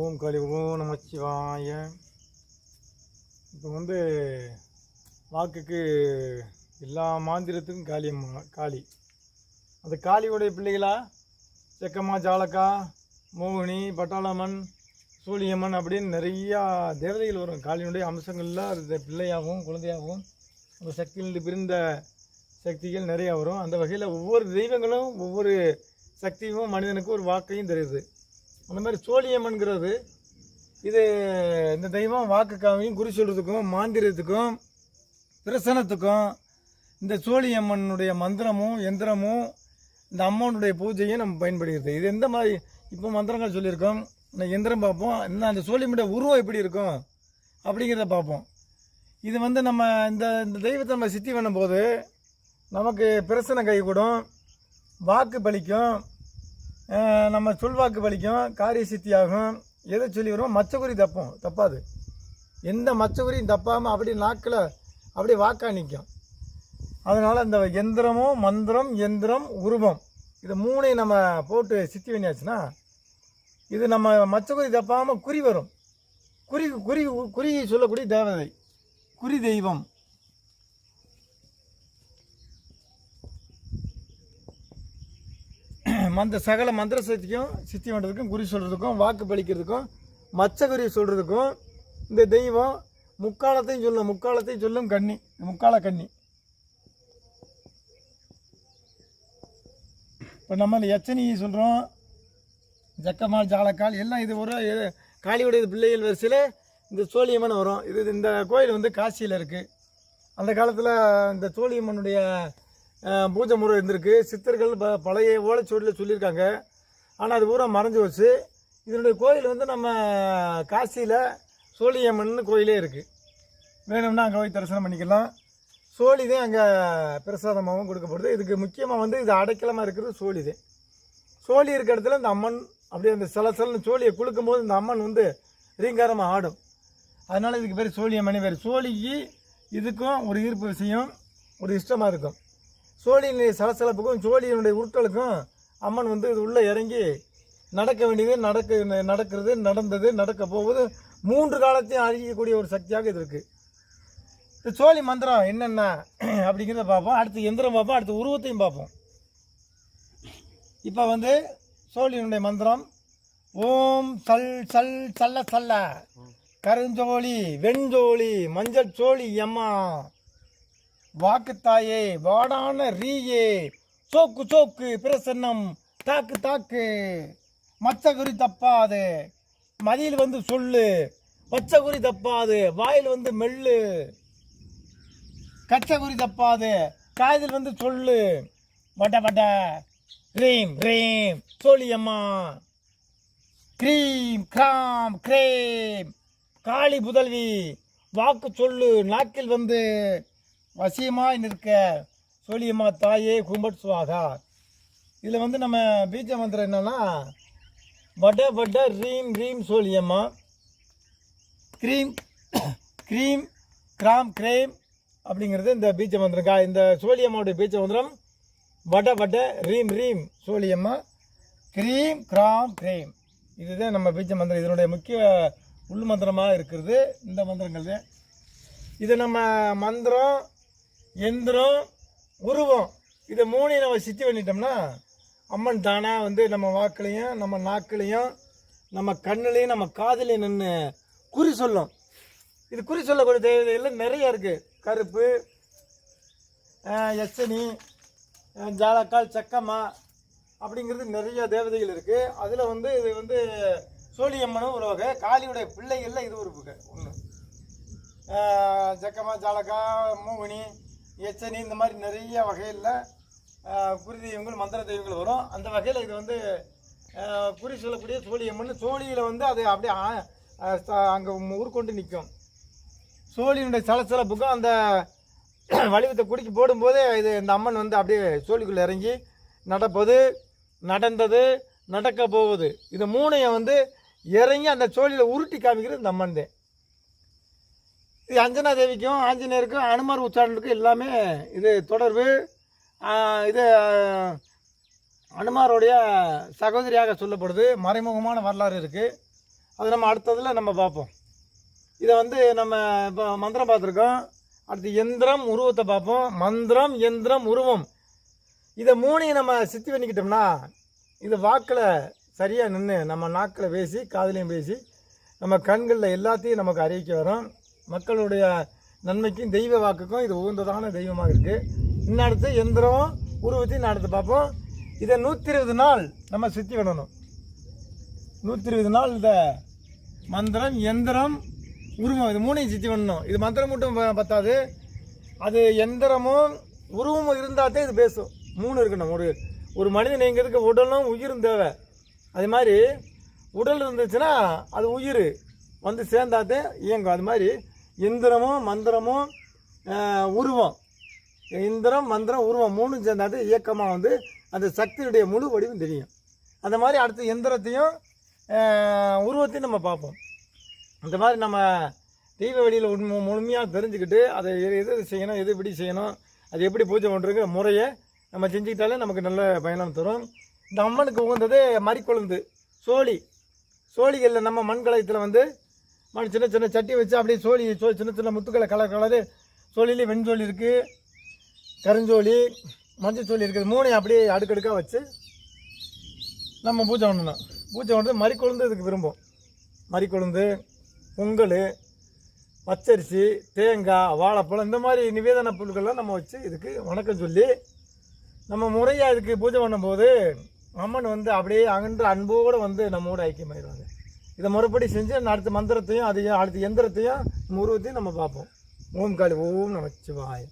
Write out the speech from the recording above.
ஓம் காளி ஓம் நமச்சிவாய. இப்போ வந்து வாக்குக்கு எல்லா மாந்திரத்துக்கும் காளி காளி. அந்த காளியுடைய பிள்ளைகளா? செக்கம்மா ஜாலக்கா மோகினி பட்டாளம்மன் சூழியம்மன் அப்படின்னு நிறையா தேவதைகள் வரும். காளியினுடைய அம்சங்கள்ல அது பிள்ளையாகவும் குழந்தையாகவும் அந்த சக்தியிலிருந்து பிரிந்த சக்திகள் நிறையா வரும். அந்த வகையில் ஒவ்வொரு தெய்வங்களும் ஒவ்வொரு சக்தியும் மனிதனுக்கு ஒரு வாக்கையும் தருது. அந்த மாதிரி சோழியம்மன்கிறது இது இந்த தெய்வம் வாக்குக்காவையும் குறி சொல்கிறதுக்கும் மாந்திரத்துக்கும் பிரசனத்துக்கும் இந்த சோழியம்மனுடைய மந்திரமும் எந்திரமும் இந்த அம்மனுடைய பூஜையும் நம்ம பயன்படுகிறது. இது எந்த மாதிரி இப்போ மந்திரங்கள் சொல்லியிருக்கோம். இந்த எந்திரம் பார்ப்போம். இன்னும் அந்த சோழியம்மனுடைய உருவம் எப்படி இருக்கும் அப்படிங்கிறத பார்ப்போம். இது வந்து நம்ம இந்த இந்த தெய்வத்தை நம்ம சித்தி பண்ணும்போது நமக்கு பிரசனை கைகூடும் வாக்கு பலிக்கும் நம்ம சொல்வாக்கு பலிக்கும் காரிய சித்தியாகும். எதை சொல்லி வருவோம் மச்சகுறி தப்பும். தப்பாது. எந்த மச்சகுறியும் தப்பாமல் அப்படியே நாக்கில் அப்படியே வாக்கா நிற்கும் அதனால் இந்த எந்திரமும் மந்திரம் எந்திரம் உருவம் இது மூணையும் நம்ம போட்டு சித்தி பண்ணியாச்சுன்னா இது நம்ம மச்சகுறி தப்பாமல் குறி வரும். குறி குறி குறி சொல்லக்கூடிய தேவதை. குறி தெய்வம். மந்த சகல மந்திர சக்திக்கும் சித்தி பண்ணுறதுக்கும் குறி சொல்கிறதுக்கும் வாக்கு பலிக்கிறதுக்கும் மச்ச குறி சொல்கிறதுக்கும் இந்த தெய்வம் முக்காலத்தையும் சொல்லும் முக்காலத்தையும் சொல்லும் கண்ணி முக்கால கன்னி. இப்போ நம்ம இந்த எச்சனி சொல்கிறோம் ஜக்கமால் ஜாலக்கால் எல்லாம் இது ஒரு காளியுடைய பிள்ளைகள் வரிசையில் இந்த சோழியம்மன் வரும். இது இந்த கோயில் வந்து காசியில் இருக்குது அந்த காலத்தில் இந்த சோழியம்மனுடைய பூஜை முறை இருந்திருக்கு. சித்தர்கள் ப பழைய ஓலைச்சுவடியில் சொல்லியிருக்காங்க. ஆனால் அது பூரா மறைஞ்சு வச்சு இதனுடைய கோயில் வந்து நம்ம காசியில் சோழியம்மன் கோயிலே இருக்குது வேணும்னா அங்கே போய் தரிசனம் பண்ணிக்கலாம். சோழி தான் அங்கே பிரசாதமாகவும் கொடுக்கப்படுது. இதுக்கு முக்கியமாக வந்து இது அடைக்கலமாக இருக்கிறது சோழி தான். சோழி இருக்கிற இடத்துல இந்த அம்மன் அப்படியே அந்த சில சிலன்னு சோழியை குளுக்கும்போது இந்த அம்மன் வந்து ரீங்காரமாக ஆடும். அதனால் இதுக்கு பேர் சோழியம்மன். பேர் சோழிக்கு இதுக்கும் ஒரு ஈர்ப்பு விஷயம் ஒரு இஷ்டமாக இருக்கும். சோழியினுடைய சலசலப்புக்கும் சோழியினுடைய உருட்டலுக்கும் அம்மன் வந்து இது உள்ளே இறங்கி நடக்க வேண்டியது நடக்க நடக்கிறது நடந்தது நடக்க போவது மூன்று காலத்தையும் அழிக்கக்கூடிய ஒரு சக்தியாக இது இருக்குது இந்த சோழி மந்திரம் என்னென்ன அப்படிங்கிறத பார்ப்போம். அடுத்து எந்திரம் பார்ப்போம் அடுத்து உருவத்தையும் பார்ப்போம். இப்போ வந்து சோழியினுடைய மந்திரம் ஓம் சல் சல் சல்ல சல்ல கருஞ்சோழி வெண்ஜோழி மஞ்சள் சோழி எம்மா வாக்குத்தாயே வாடான ரீயே. சோக்கு சோக்கு பிரசன்னம் தாக்கு தாக்கு. மச்ச குறி தப்பாது. மதியில் வந்து சொல்லு. வச்ச குறி தப்பாது. வாயில் வந்து மெல்லு. கச்ச குறி தப்பாது. காதில் வந்து சொல்லு. வட வட. ரீம் ரீம் சோழியம்மா. கிரீம் கிராம் கிரேம். காளி புதல்வி. வாக்கு சொல்லு. நாக்கில் வந்து வசியமாய் நிற்க சோழியம்மா தாயே கும்பட் சுவாகா இதில் வந்து நம்ம பீஜ மந்திரம் என்னன்னா வட வட ரீம் ரீம் சோழியம்மா க்ரீம் க்ரீம் கிராம் கிரேம் அப்படிங்கிறது இந்த பீஜ மந்திரம். கா இந்த சோழியம்மாவுடைய பீஜ மந்திரம் வட வட ரீம் ரீம் சோழியம்மா. க்ரீம் கிராம் கிரேம். இதுதான் நம்ம பீஜ மந்திரம். இதனுடைய முக்கிய உள் மந்திரமாக இருக்கிறது இந்த மந்திரங்கள் இது நம்ம மந்திரம் எந்திரம் உருவம். இதை மூணையும் நம்ம சித்தி பண்ணிட்டோம்னா அம்மன் தானாக வந்து நம்ம வாக்குலையும் நம்ம நாக்குலையும் நம்ம கண்ணுலையும் நம்ம காதலையும் நின்று குறி சொல்லும். இது குறி சொல்லக்கூடிய தேவதைகள் நிறைய இருக்குது கருப்பு எச்சனி ஜாலக்கால் சக்கம்மா அப்படிங்கிறது நிறைய தேவதைகள் இருக்குது அதில் வந்து இது வந்து சோழியம்மனும் ஒரு வகை காளியுடைய பிள்ளைகளில் இது ஒரு வகை. ஒன்று ஜக்கமா ஜாலக்கா மூவனி எச்சனி இந்த மாதிரி நிறைய வகையில் குறி தெய்வங்கள் மந்திர தெய்வங்கள் வரும். அந்த வகையில் இது வந்து குறி சொல்லக்கூடிய சோழியம்மன் சோழியில் வந்து அது அப்படியே அங்கே ஊர்கொண்டு நிற்கும் சோழியினுடைய சலசலப்புக்கும் அந்த வடிவத்தை குடிக்கி போடும்போதே இது இந்த அம்மன் வந்து அப்படியே சோழிக்குள்ளே இறங்கி நடப்பது நடந்தது நடக்க போவது. இது மூணையும் வந்து இறங்கி அந்த சோழியில் உருட்டி காமிக்கிறது இந்த அம்மன் தான். இது அஞ்சனா தேவிக்கும் ஆஞ்சநேயருக்கும் அனுமார் உச்சாரனுக்கும் எல்லாமே இது தொடர்பு. இது ஆஹ், அனுமாருடைய சகோதரியாக சொல்லப்படுது. மறைமுகமான வரலாறு இருக்குது அது நம்ம அடுத்ததில் நம்ம பார்ப்போம். இதை வந்து நம்ம இப்போ மந்திரம் பார்த்துருக்கோம். அடுத்து எந்திரம் உருவத்தை பார்ப்போம். மந்திரம் எந்திரம் உருவம். இதை மூணையும் நம்ம சித்தி பண்ணிக்கிட்டோம்னா இது வாக்கில் சரியாக நின்று நம்ம நாக்கில் பேசி காதுலையும் பேசி நம்ம கண்களில் எல்லாத்தையும் நமக்கு அறிவிக்க வரும். மக்களுடைய நன்மைக்கும் தெய்வ வாக்குக்கும் இது உகந்ததான தெய்வமாக இருக்குது இன்னடுத்து எந்திரம் உருவத்தையும் நான் அடுத்து பார்ப்போம். இதை நூற்றி இருபது நாள் நம்ம சுற்றி விடணும். நூற்றி இருபது நாள் இந்த மந்திரம் எந்திரம் உருவம் இது மூணையும் சுற்றி விடணும். இது மந்திரம் மட்டும் ப- பத்தாது. அது எந்திரமும் உருவமும் இருந்தால் தான் இது பேசும். மூணு இருக்கணும் ஒரு ஒரு மனிதன் எங்கிறதுக்கு உடலும் உயிரும் தேவை. அது மாதிரி உடல் இருந்துச்சுன்னா அது உயிர். வந்து சேர்ந்தாதே இயங்கும். அது மாதிரி இந்திரமும் மந்திரமும் உருவம். இந்திரம் மந்திரம் உருவம் மூணும் சேர்ந்தாது இயக்கமாக வந்து அந்த சக்தியுடைய முழு வடிவம் தெரியும். அந்த மாதிரி அடுத்து எந்திரத்தையும் உருவத்தையும் நம்ம பார்ப்போம். இந்த மாதிரி நம்ம தீப வெளியில் உண்மை முழுமையாக தெரிஞ்சுக்கிட்டு அதை எது எது செய்யணும் எது எப்படி செய்யணும் அது எப்படி பூஜை பண்ணுறதுங்கிற முறையை நம்ம செஞ்சுக்கிட்டாலே நமக்கு நல்ல பயணம் தரும். இந்த அம்மனுக்கு உகந்தது மறிக்கொழுந்து சோழி. சோழிகளில் நம்ம மண் கலயத்தில் வந்து மண் சின்ன சின்ன சட்டி வச்சு அப்படியே சோழி சோழி சின்ன சின்ன முத்துக்களை கலர் கலரு. சோழிலே வெண்சோழி இருக்குது கருஞ்சோழி மஞ்சள் சோழி இருக்குது. மூணையும் அப்படியே அடுக்கடுக்காக வச்சு நம்ம பூஜை பண்ணணும். பூஜை பண்ணுறது மறிக்கொழுந்து இதுக்கு விரும்பும். மறிக்கொழுந்து பொங்கல் பச்சரிசி தேங்காய் வாழைப்பழம் இந்த மாதிரி நிவேதன பொருட்கள்லாம் நம்ம வச்சு இதுக்கு வணக்கம் சொல்லி நம்ம முறையாக இதுக்கு பூஜை பண்ணும்போது அம்மன் வந்து அப்படியே அகன்ற அன்போடு வந்து நம்மோட ஐக்கியமாயிடுவாங்க. இதை முறைப்படி செஞ்சு அடுத்த மந்திரத்தையும் அதையும் அடுத்த எந்திரத்தையும் நம்ம உருவத்தையும் நம்ம பார்ப்போம். ஓம் காளி ஓம் நமச்சிவாயம்.